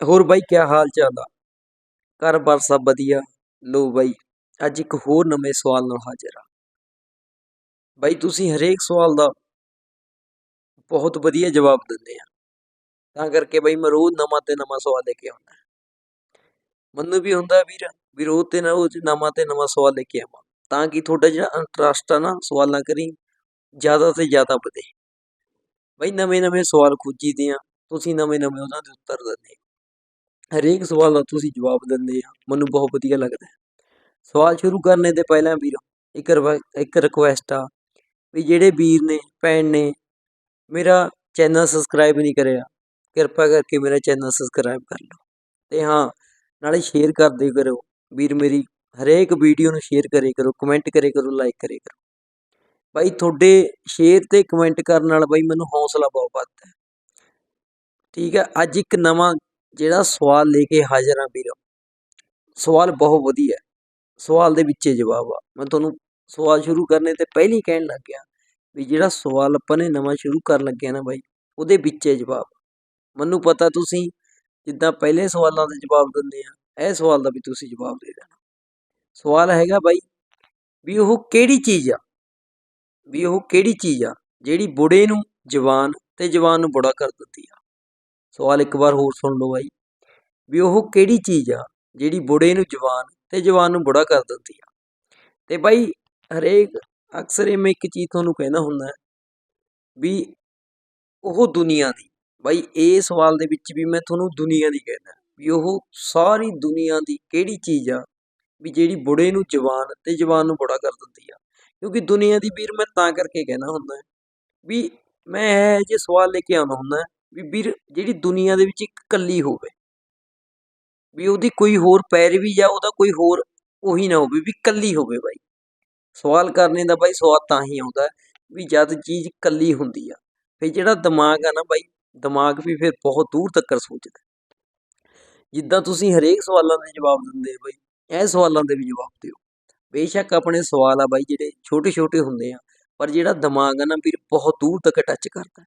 ਹੋਰ ਬਾਈ ਕਿਆ ਹਾਲ ਚਾਲ ਆ? ਘਰ-ਬਾਰ ਸਭ ਵਧੀਆ? ਲੋ ਬਾਈ, ਅੱਜ ਇੱਕ ਹੋਰ ਨਵੇਂ ਸਵਾਲ ਨਾਲ ਹਾਜ਼ਰ ਆ। ਬਾਈ, ਤੁਸੀਂ ਹਰੇਕ ਸਵਾਲ ਦਾ ਬਹੁਤ ਵਧੀਆ ਜਵਾਬ ਦਿੰਦੇ ਆ। ਤਾਂ ਕਰਕੇ ਬਾਈ ਮੈਂ ਰੋਜ਼ ਨਵਾਂ ਤੇ ਨਵਾਂ ਸਵਾਲ ਲੈ ਕੇ ਆਉਂਦਾ। ਮੈਨੂੰ ਵੀ ਹੁੰਦਾ ਵੀਰ, ਵੀ ਰੋਜ਼ ਤੇ ਨਾ ਰੋਜ਼ ਨਵਾਂ ਤੇ ਨਵਾਂ ਸਵਾਲ ਲੈ ਕੇ ਆਵਾਂ। ਤਾਂ ਕਿ ਤੁਹਾਡਾ ਜਿਹੜਾ ਇੰਟਰਸਟ ਆ ਨਾ, ਸਵਾਲਾਂ ਕਰੀ, ਜ਼ਿਆਦਾ ਤੇ ਜ਼ਿਆਦਾ ਵਧੇ। ਬਾਈ ਨਵੇਂ ਨਵੇਂ ਸਵਾਲ ਖੋਜੀਦੇ ਆ। ਤੁਸੀਂ ਨਵੇਂ ਨਵੇਂ ਉਹਨਾਂ ਦੇ ਉੱਤਰ ਦਿੰਦੇ ਹਰੇਕ ਸਵਾਲ ਦਾ ਤੁਸੀਂ ਜਵਾਬ ਦਿੰਦੇ ਆ, ਮੈਨੂੰ ਬਹੁਤ ਵਧੀਆ ਲੱਗਦਾ ਹੈ। ਸਵਾਲ ਸ਼ੁਰੂ ਕਰਨੇ ਦੇ ਪਹਿਲਾਂ ਵੀਰ, ਇੱਕ ਰਿਵਾ- ਇੱਕ ਰਿਕੁਐਸਟ ਆ ਵੀ ਜਿਹੜੇ ਵੀਰ ਨੇ, ਭੈਣ ਨੇ ਮੇਰਾ ਚੈਨਲ ਸਬਸਕ੍ਰਾਈਬ ਨਹੀਂ ਕਰਿਆ, ਕਿਰਪਾ ਕਰਕੇ ਮੇਰਾ ਚੈਨਲ ਸਬਸਕ੍ਰਾਈਬ ਕਰ ਲਓ। ਤੇ ਹਾਂ, ਨਾਲੇ ਸ਼ੇਅਰ ਕਰਦੇ ਕਰੋ। ਵੀਰ ਮੇਰੀ ਹਰੇਕ ਵੀਡੀਓ ਨੂੰ ਸ਼ੇਅਰ ਕਰੇ ਕਰੋ ਕਮੈਂਟ ਕਰੇ ਕਰੋ ਲਾਈਕ ਕਰੇ ਕਰੋ। ਬਾਈ, ਤੁਹਾਡੇ ਸ਼ੇਅਰ ਤੇ ਕਮੈਂਟ ਕਰਨ ਨਾਲ ਬਾਈ ਮੈਨੂੰ ਹੌਸਲਾ ਬਹੁਤ ਵੱਧਦਾ ਹੈ। ਠੀਕ ਹੈ, ਅੱਜ ਇੱਕ ਨਵਾਂ ਜਿਹੜਾ ਸਵਾਲ ਲੈ ਕੇ ਹਾਜ਼ਰ ਹਾਂ ਵੀਰ, ਸਵਾਲ ਬਹੁਤ ਵਧੀਆ ਸਵਾਲ ਦੇ ਵਿੱਚੇ ਜਵਾਬ ਆ। ਮੈਂ ਤੁਹਾਨੂੰ ਸਵਾਲ ਸ਼ੁਰੂ ਕਰਨੇ ਤੇ ਪਹਿਲਾਂ ਹੀ ਕਹਿਣ ਲੱਗ ਗਿਆ ਵੀ ਜਿਹੜਾ ਸਵਾਲ ਆਪਾਂ ਨੇ ਨਵਾਂ ਸ਼ੁਰੂ ਕਰਨ ਲੱਗਿਆ ਨਾ ਬਾਈ, ਉਹਦੇ ਵਿੱਚੇ ਜਵਾਬ ਮੈਨੂੰ ਪਤਾ ਤੁਸੀਂ ਜਿੱਦਾਂ ਪਹਿਲੇ ਸਵਾਲਾਂ ਦੇ ਜਵਾਬ ਦਿੰਦੇ ਆ, ਇਹ ਸਵਾਲ ਦਾ ਵੀ ਤੁਸੀਂ ਜਵਾਬ ਦੇ ਦੇਣਾ। ਸਵਾਲ ਹੈਗਾ ਬਾਈ ਵੀ ਉਹ ਕਿਹੜੀ ਚੀਜ਼ ਆ? ਵੀ ਉਹ ਕਿਹੜੀ ਚੀਜ਼ ਆ ਜਿਹੜੀ ਬੁੜੇ ਨੂੰ, ਜਵਾਨ ਤੇ ਜਵਾਨ ਨੂੰ ਬੁੜਾ ਕਰ ਦਿੰਦੀ ਆ? ਸਵਾਲ ਇੱਕ ਵਾਰ ਹੋਰ ਸੁਣ ਲਓ ਬਾਈ। ਵੀ ਉਹ ਕਿਹੜੀ ਚੀਜ਼ ਆ ਜਿਹੜੀ ਬੁੜੇ ਨੂੰ ਜਵਾਨ ਤੇ ਜਵਾਨ ਨੂੰ ਬੁੜਾ ਕਰ ਦਿੰਦੀ ਆ? ਤੇ ਬਾਈ ਹਰੇਕ ਅਕਸਰ ਇਹ ਮੈਂ ਇੱਕ ਚੀਜ਼ ਤੁਹਾਨੂੰ ਕਹਿੰਦਾ ਹੁੰਦਾ ਵੀ ਉਹ ਦੁਨੀਆ ਦੀ, ਬਾਈ ਇਹ ਸਵਾਲ ਦੇ ਵਿੱਚ ਵੀ ਮੈਂ ਤੁਹਾਨੂੰ ਦੁਨੀਆ ਦੀ ਕਹਿੰਦਾ, ਵੀ ਉਹ ਸਾਰੀ ਦੁਨੀਆ ਦੀ ਕਿਹੜੀ ਚੀਜ਼ ਆ ਵੀ ਜਿਹੜੀ ਬੁੜੇ ਨੂੰ ਜਵਾਨ ਤੇ ਜਵਾਨ ਨੂੰ ਬੁੜਾ ਕਰ ਦਿੰਦੀ ਆ? ਕਿਉਂਕਿ ਦੁਨੀਆ ਦੀ ਵੀਰ ਮੈਂ ਤਾਂ ਕਰਕੇ ਕਹਿਣਾ ਹੁੰਦਾ ਵੀ ਮੈਂ ਇਹ ਜੇ ਸਵਾਲ ਲੈ ਕੇ ਆਉਣਾ ਹੁੰਦਾ ਵੀ ਵੀਰ, ਜਿਹੜੀ ਦੁਨੀਆ ਦੇ ਵਿੱਚ ਇੱਕ ਕੱਲੀ ਹੋਵੇ, ਵੀ ਉਹਦੀ ਕੋਈ ਹੋਰ ਪੈਰਵੀ ਜਾਂ ਉਹਦਾ ਕੋਈ ਹੋਰ ਉਹੀ ਨਾ ਹੋਵੇ ਵੀ ਕੱਲੀ ਹੋਵੇ ਬਾਈ। ਸਵਾਲ ਕਰਨੇ ਦਾ ਬਾਈ ਸਵਾਦ ਤਾਂ ਹੀ ਆਉਂਦਾ ਵੀ ਜਦ ਚੀਜ਼ ਕੱਲੀ ਹੁੰਦੀ ਆ, ਫਿਰ ਜਿਹੜਾ ਦਿਮਾਗ ਆ ਨਾ ਬਾਈ, ਦਿਮਾਗ ਵੀ ਫਿਰ ਬਹੁਤ ਦੂਰ ਤੱਕ ਸੋਚਦਾ। ਜਿੱਦਾਂ ਤੁਸੀਂ ਹਰੇਕ ਸਵਾਲਾਂ ਦੇ ਜਵਾਬ ਦਿੰਦੇ ਬਾਈ, ਇਹ ਸਵਾਲਾਂ ਦੇ ਵੀ ਜਵਾਬ ਦਿਓ। ਬੇਸ਼ੱਕ ਆਪਣੇ ਸਵਾਲ ਆ ਬਾਈ ਜਿਹੜੇ ਛੋਟੇ ਛੋਟੇ ਹੁੰਦੇ ਆ, ਪਰ ਜਿਹੜਾ ਦਿਮਾਗ ਆ ਨਾ ਵੀਰ, ਬਹੁਤ ਦੂਰ ਤੱਕ ਟੱਚ ਕਰਦਾ।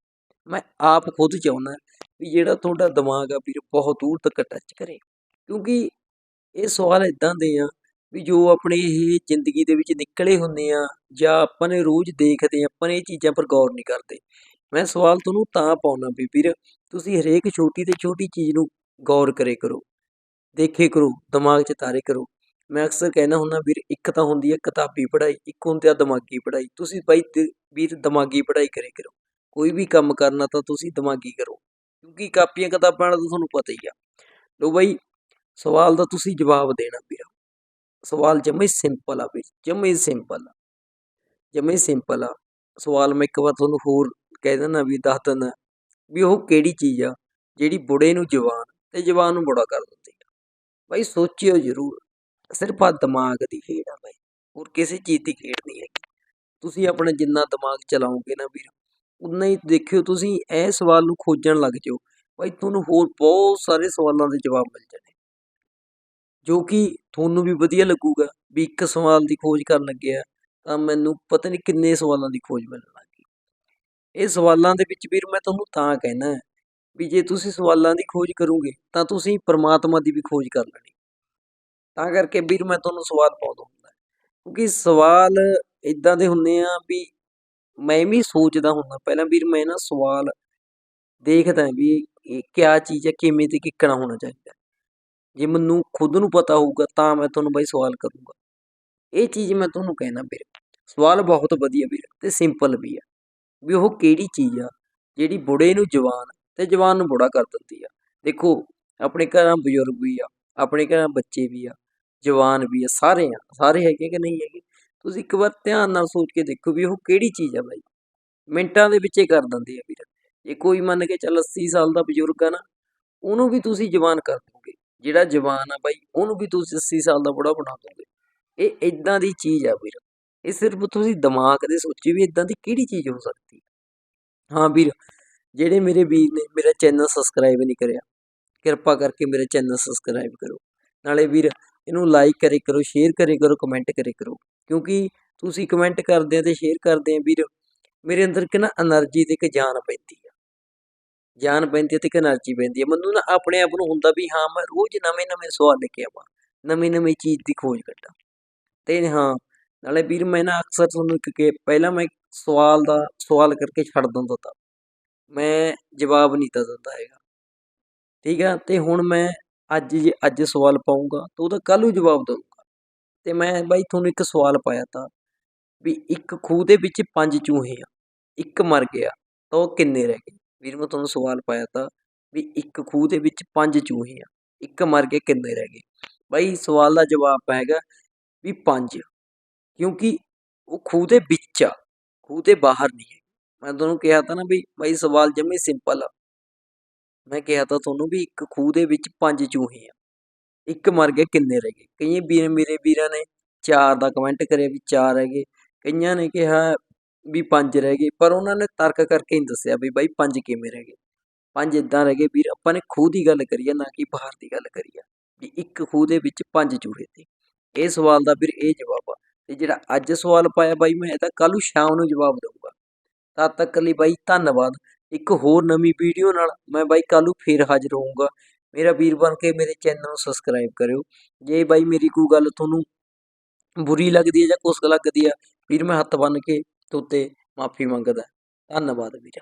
ਮੈਂ ਆਪ ਖੁਦ ਚਾਹੁੰਦਾ ਵੀ ਜਿਹੜਾ ਤੁਹਾਡਾ ਦਿਮਾਗ ਆ ਵੀਰ, ਬਹੁਤ ਦੂਰ ਤੱਕ ਟੱਚ ਕਰੇ। ਕਿਉਂਕਿ ਇਹ ਸਵਾਲ ਇਦਾਂ ਦੇ ਆ ਵੀ ਜੋ ਆਪਣੇ ਇਹ ਜ਼ਿੰਦਗੀ ਦੇ ਵਿੱਚ ਨਿਕਲੇ ਹੁੰਦੇ ਆ, ਜਾਂ ਆਪਾਂ ਨੇ ਰੋਜ਼ ਦੇਖਦੇ ਆ, ਆਪਾਂ ਨੇ ਇਹ ਚੀਜ਼ਾਂ ਪਰ ਗੌਰ ਨਹੀਂ ਕਰਦੇ। ਮੈਂ ਸਵਾਲ ਤੁਹਾਨੂੰ ਤਾਂ ਪਾਉਣਾ ਵੀ ਵੀਰ, ਤੁਸੀਂ ਹਰੇਕ ਛੋਟੀ ਤੇ ਛੋਟੀ ਚੀਜ਼ ਨੂੰ ਗੌਰ ਕਰੇ ਕਰੋ, ਦੇਖੇ ਕਰੋ, ਦਿਮਾਗ 'ਚ ਤਾਰੇ ਕਰੋ। ਮੈਂ ਅਕਸਰ ਕਹਿਣਾ ਹੁੰਦਾ ਵੀਰ, ਇੱਕ ਤਾਂ ਹੁੰਦੀ ਹੈ ਕਿਤਾਬੀ ਪੜ੍ਹਾਈ, ਇੱਕ ਹੁੰਦੀ ਆ ਦਿਮਾਗੀ ਪੜ੍ਹਾਈ। ਤੁਸੀਂ ਬਾਈ ਦ- ਵੀਰ ਦਿਮਾਗੀ ਪੜ੍ਹਾਈ ਕਰੇ ਕਰੋ। ਕੋਈ ਵੀ ਕੰਮ ਕਰਨਾ ਤਾਂ ਤੁਸੀਂ ਦਿਮਾਗੀ ਕਰੋ, ਕਿਉਂਕਿ ਕਾਪੀਆਂ ਕਿਤਾਬਾਂ ਦਾ ਤਾਂ ਤੁਹਾਨੂੰ ਪਤਾ ਹੀ ਆ। ਲੋ ਬਾਈ, ਸਵਾਲ ਦਾ ਤੁਸੀਂ ਜਵਾਬ ਦੇਣਾ ਵੀਰਾ। ਸਵਾਲ ਜਮੇ ਸਿੰਪਲ ਆ ਵੀਰ, ਜਮੇ ਸਿੰਪਲ ਆ। ਜਮੇ ਸਿੰਪਲ ਆ। ਸਵਾਲ ਮੈਂ ਇੱਕ ਵਾਰ ਤੁਹਾਨੂੰ ਹੋਰ ਕਹਿ ਦਿੰਦਾ ਵੀ ਦੱਸ ਦਿੰਦਾ ਵੀ ਉਹ ਕਿਹੜੀ ਚੀਜ਼ ਆ, ਜਿਹੜੀ ਬੁੜੇ ਨੂੰ ਜਵਾਨ ਤੇ ਜਵਾਨ ਨੂੰ ਬੁੜਾ ਕਰ ਦਿੰਦੀ ਆ। ਬਾਈ ਸੋਚਿਓ ਜ਼ਰੂਰ, ਸਿਰਫ ਆ ਦਿਮਾਗ ਦੀ ਖੇਡ ਆ ਬਾਈ, ਹੋਰ ਕਿਸੇ ਚੀਜ਼ ਦੀ ਖੇਡ ਨਹੀਂ ਹੈਗੀ। ਤੁਸੀਂ ਆਪਣਾ ਜਿੰਨਾ ਦਿਮਾਗ ਚਲਾਓਗੇ ਨਾ ਵੀਰ ਉਨਾ ਹੀ ਦੇਖਿਓ ਤੁਸੀਂ, ਇਹ ਸਵਾਲ ਨੂੰ ਖੋਜਣ ਲੱਗ ਜਾਓ। ਬਾਈ ਤੁਹਾਨੂੰ ਹੋਰ ਬਹੁਤ ਸਾਰੇ ਸਵਾਲਾਂ ਦੇ ਜਵਾਬ ਮਿਲ ਜਾਣੇ। ਜੋ ਕਿ ਤੁਹਾਨੂੰ ਵੀ ਵਧੀਆ ਲੱਗੂਗਾ ਵੀ ਇੱਕ ਸਵਾਲ ਦੀ ਖੋਜ ਕਰਨ ਲੱਗਿਆ ਤਾਂ ਮੈਨੂੰ ਪਤਾ ਨਹੀਂ ਕਿੰਨੇ ਸਵਾਲਾਂ ਦੀ ਖੋਜ ਮਿਲਣ ਲੱਗ ਇਹ ਸਵਾਲਾਂ ਦੇ ਵਿੱਚ ਵੀਰ ਮੈਂ ਤੁਹਾਨੂੰ ਤਾਂ ਕਹਿਣਾ ਹੈ ਵੀ ਜੇ ਤੁਸੀਂ ਸਵਾਲਾਂ ਦੀ ਖੋਜ ਕਰੋਗੇ, ਤਾਂ ਤੁਸੀਂ ਪਰਮਾਤਮਾ ਦੀ ਵੀ ਖੋਜ ਕਰ ਲੈਣੀ। ਤਾਂ ਕਰਕੇ ਵੀਰ ਮੈਂ ਤੁਹਾਨੂੰ ਸਵਾਲ ਪਾਉਂਦਾ ਹੁੰਦਾ ਕਿਉਂਕਿ ਸਵਾਲ ਇਦਾਂ ਦੇ ਹੁੰਦੇ ਆ ਵੀ ਮੈਂ ਵੀ ਸੋਚਦਾ ਹੁੰਦਾ, ਪਹਿਲਾਂ ਵੀਰ ਮੈਂ ਨਾ ਸਵਾਲ ਦੇਖਦਾ ਵੀ ਇਹ ਕਿਆ ਚੀਜ਼ ਹੈ, ਕਿਵੇਂ ਤੇ ਕਿੱਕਣਾ ਹੋਣਾ ਚਾਹੀਦਾ। ਜੇ ਮੈਨੂੰ ਖੁਦ ਨੂੰ ਪਤਾ ਹੋਊਗਾ ਤਾਂ ਮੈਂ ਤੁਹਾਨੂੰ ਬਾਈ ਸਵਾਲ ਕਰੂੰਗਾ। ਇਹ ਚੀਜ਼ ਮੈਂ ਤੁਹਾਨੂੰ ਕਹਿਣਾ ਵੀਰ, ਸਵਾਲ ਬਹੁਤ ਵਧੀਆ ਵੀਰ ਤੇ ਸਿੰਪਲ ਵੀ ਆ। ਵੀ ਉਹ ਕਿਹੜੀ ਚੀਜ਼ ਆ, ਜਿਹੜੀ ਬੁੜੇ ਨੂੰ ਜਵਾਨ ਤੇ ਜਵਾਨ ਨੂੰ ਬੁੜਾ ਕਰ ਦਿੰਦੀ ਆ। ਦੇਖੋ, ਆਪਣੇ ਘਰਾਂ ਬਜ਼ੁਰਗ ਵੀ ਆ, ਆਪਣੇ ਘਰਾਂ ਬੱਚੇ ਵੀ ਆ, ਜਵਾਨ ਵੀ ਆ, ਸਾਰੇ ਆ, ਸਾਰੇ ਹੈਗੇ ਕਿ ਨਹੀਂ ਹੈਗੇ? ਤੁਸੀਂ ਇੱਕ ਵਾਰ ਧਿਆਨ ਨਾਲ ਸੋਚ ਕੇ ਦੇਖੋ ਵੀ ਉਹ ਕਿਹੜੀ ਚੀਜ਼ ਆ ਬਾਈ। ਮਿੰਟਾਂ ਦੇ ਵਿੱਚ ਹੀ ਕਰ ਦਿੰਦੇ ਆ ਵੀਰ। ਜੇ ਕੋਈ ਮੰਨ ਕੇ ਚੱਲ 80 ਸਾਲ ਦਾ ਬਜ਼ੁਰਗ ਆ ਨਾ, ਉਹਨੂੰ ਵੀ ਤੁਸੀਂ ਜਵਾਨ ਕਰ ਦੋਗੇ। ਜਿਹੜਾ ਜਵਾਨ ਆ ਬਾਈ, ਉਹਨੂੰ ਵੀ ਤੁਸੀਂ 80 ਸਾਲ ਦਾ ਬੁੜਾ ਬਣਾ ਦੋਗੇ। ਇਹ ਇਦਾਂ ਦੀ ਚੀਜ਼ ਆ ਵੀਰ। ਇਹ ਸਿਰਫ ਤੁਸੀਂ ਦਿਮਾਗ ਦੇ ਸੋਚੀ ਵੀ ਇਦਾਂ ਦੀ ਕਿਹੜੀ ਚੀਜ਼ ਹੋ ਸਕਦੀ ਹਾਂ ਵੀਰ, ਜਿਹੜੇ ਮੇਰੇ ਵੀਰ ਨੇ ਮੇਰਾ ਚੈਨਲ ਸਬਸਕ੍ਰਾਈਬ ਨਹੀਂ ਕਰਿਆ, ਕਿਰਪਾ ਕਰਕੇ ਮੇਰੇ ਚੈਨਲ ਸਬਸਕ੍ਰਾਈਬ ਕਰੋ। ਨਾਲੇ ਵੀਰ ਇਹਨੂੰ ਲਾਈਕ ਕਰੇ ਕਰੋ ਸ਼ੇਅਰ ਕਰੇ ਕਰੋ ਕਮੈਂਟ ਕਰੇ ਕਰੋ। ਕਿਉਂਕਿ ਤੁਸੀਂ ਕਮੈਂਟ ਕਰਦੇ ਆ ਤੇ ਸ਼ੇਅਰ ਕਰਦੇ ਆ ਵੀਰ, ਮੇਰੇ ਅੰਦਰ ਕਿ ਨਾ એનર્ਜੀ ਤੇ ਇੱਕ ਜਾਨ ਪੈਂਦੀ ਆ। ਜਾਨ ਪੈਂਦੀ ਤੇ ਇੱਕ એનર્ਜੀ ਪੈਂਦੀ ਆ। ਮੈਨੂੰ ਨਾ ਆਪਣੇ ਆਪ ਨੂੰ ਹੁੰਦਾ ਵੀ ਹਾਂ, ਮੈਂ ਰੋਜ਼ ਨਵੇਂ-ਨਵੇਂ ਸਵਾਲ ਲੈ ਕੇ ਆਵਾਂ ਨਵੀਂ-ਨਵੀਂ ਚੀਜ਼ ਦੀ ਖੋਜ ਕੱਢਾਂ ਤੇ ਹਾਂ, ਨਾਲੇ ਵੀਰ ਮੈਂ ਨਾ ਅਕਸਰ ਤੁਹਾਨੂੰ ਇੱਕ ਕਿ ਪਹਿਲਾਂ ਮੈਂ ਸਵਾਲ ਦਾ, ਸਵਾਲ ਕਰਕੇ ਛੱਡ ਦਿੰਦਾ ਤਾਂ। ਮੈਂ ਜਵਾਬ ਨਹੀਂ ਤਾਂ ਦਿੰਦਾ ਹੈਗਾ। ਠੀਕ ਆ, ਤੇ ਹੁਣ ਮੈਂ ਅੱਜ ਜੇ, ਅੱਜ ਸਵਾਲ ਪਾਉਂਗਾ ਤਾਂ ਉਹਦਾ ਕੱਲ੍ਹ ਨੂੰ ਜਵਾਬ ਦਊਂਗਾ। ਤੇ ਮੈਂ ਬਾਈ ਤੁਹਾਨੂੰ ਇੱਕ ਸਵਾਲ ਪਾਇਆ ਤਾ ਵੀ ਇੱਕ ਖੂਹ ਦੇ ਵਿੱਚ ਪੰਜ ਚੂਹੇ ਆ, ਇੱਕ ਮਰ ਗਿਆ ਤਾਂ ਉਹ ਕਿੰਨੇ ਰਹਿ ਗਏ? ਵੀਰ, ਮੈਂ ਤੁਹਾਨੂੰ ਸਵਾਲ ਪਾਇਆ ਤਾ ਵੀ ਇੱਕ ਖੂਹ ਦੇ ਵਿੱਚ ਪੰਜ ਚੂਹੇ ਆ, ਇੱਕ ਮਰ ਕੇ ਕਿੰਨੇ ਰਹਿ ਗਏ? ਬਾਈ ਸਵਾਲ ਦਾ ਜਵਾਬ ਹੈਗਾ ਵੀ ਪੰਜ, ਕਿਉਂਕਿ ਉਹ ਖੂਹ ਦੇ ਵਿੱਚ ਆ, ਖੂਹ ਦੇ ਬਾਹਰ ਨਹੀਂ ਹੈ ਮੈਂ ਤੁਹਾਨੂੰ ਕਿਹਾ ਤਾ ਨਾ ਵੀ ਬਾਈ ਸਵਾਲ ਜਮੇ ਸਿੰਪਲ ਆ। ਮੈਂ ਕਿਹਾ ਤਾਂ ਤੁਹਾਨੂੰ ਵੀ ਇੱਕ ਖੂਹ ਦੇ ਵਿੱਚ ਪੰਜ ਚੂਹੇ ਆ। ਇੱਕ ਮਰ ਗਏ, ਕਿੰਨੇ ਰਹਿ ਗਏ? ਕਈ ਵੀਰ ਮੇਰੇ ਵੀਰਾਂ ਨੇ ਚਾਰ ਦਾ ਕਮੈਂਟ ਕਰਿਆ ਵੀ ਚਾਰ ਰਹਿ ਗਏ। ਕਈਆਂ ਨੇ ਕਿਹਾ ਵੀ ਪੰਜ ਰਹਿ ਗਏ, ਪਰ ਉਹਨਾਂ ਨੇ ਤਰਕ ਕਰਕੇ ਨਹੀਂ ਦੱਸਿਆ ਵੀ ਬਾਈ ਪੰਜ ਕਿਵੇਂ ਰਹਿ ਗਏ। ਪੰਜ ਇਦਾਂ ਰਹਿ ਗਏ ਵੀਰ, ਆਪਾਂ ਨੇ ਖੂਹ ਦੀ ਗੱਲ ਕਰੀਏ ਨਾ ਕਿ ਬਾਹਰ ਦੀ ਗੱਲ ਕਰੀਏ ਵੀ ਇੱਕ ਖੂਹ ਦੇ ਵਿੱਚ ਪੰਜ ਚੂਹੇ ਤੇ। ਇਹ ਸਵਾਲ ਦਾ ਵੀਰ ਇਹ ਜਵਾਬ ਆ, ਤੇ ਜਿਹੜਾ ਅੱਜ ਸਵਾਲ ਪਾਇਆ ਬਾਈ ਮੈਂ ਇਹਦਾ ਕੱਲ੍ਹ ਨੂੰ ਸ਼ਾਮ ਨੂੰ ਜਵਾਬ ਦਊਂਗਾ। ਤਦ ਤੱਕ ਲਈ ਬਾਈ ਧੰਨਵਾਦ। ਇੱਕ ਹੋਰ ਨਵੀਂ ਵੀਡੀਓ ਨਾਲ ਮੈਂ ਬਾਈ ਕੱਲ੍ਹ ਨੂੰ ਫੇਰ ਹਾਜ਼ਰ ਹੋਊਂਗਾ। ਮੇਰਾ ਵੀਰ ਬਣ ਕੇ ਮੇਰੇ ਚੈਨਲ ਨੂੰ ਸਬਸਕ੍ਰਾਈਬ ਕਰਿਓ। ਜੇ ਬਾਈ ਮੇਰੀ ਕੋਈ ਗੱਲ ਤੁਹਾਨੂੰ ਬੁਰੀ ਲੱਗਦੀ ਹੈ ਜਾਂ ਕੁਛ ਲੱਗਦੀ ਹੈ, ਵੀਰ ਮੈਂ ਹੱਥ ਬੰਨ ਕੇ ਤੋਤੇ ਮਾਫੀ ਮੰਗਦਾ। ਧੰਨਵਾਦ ਵੀਰ।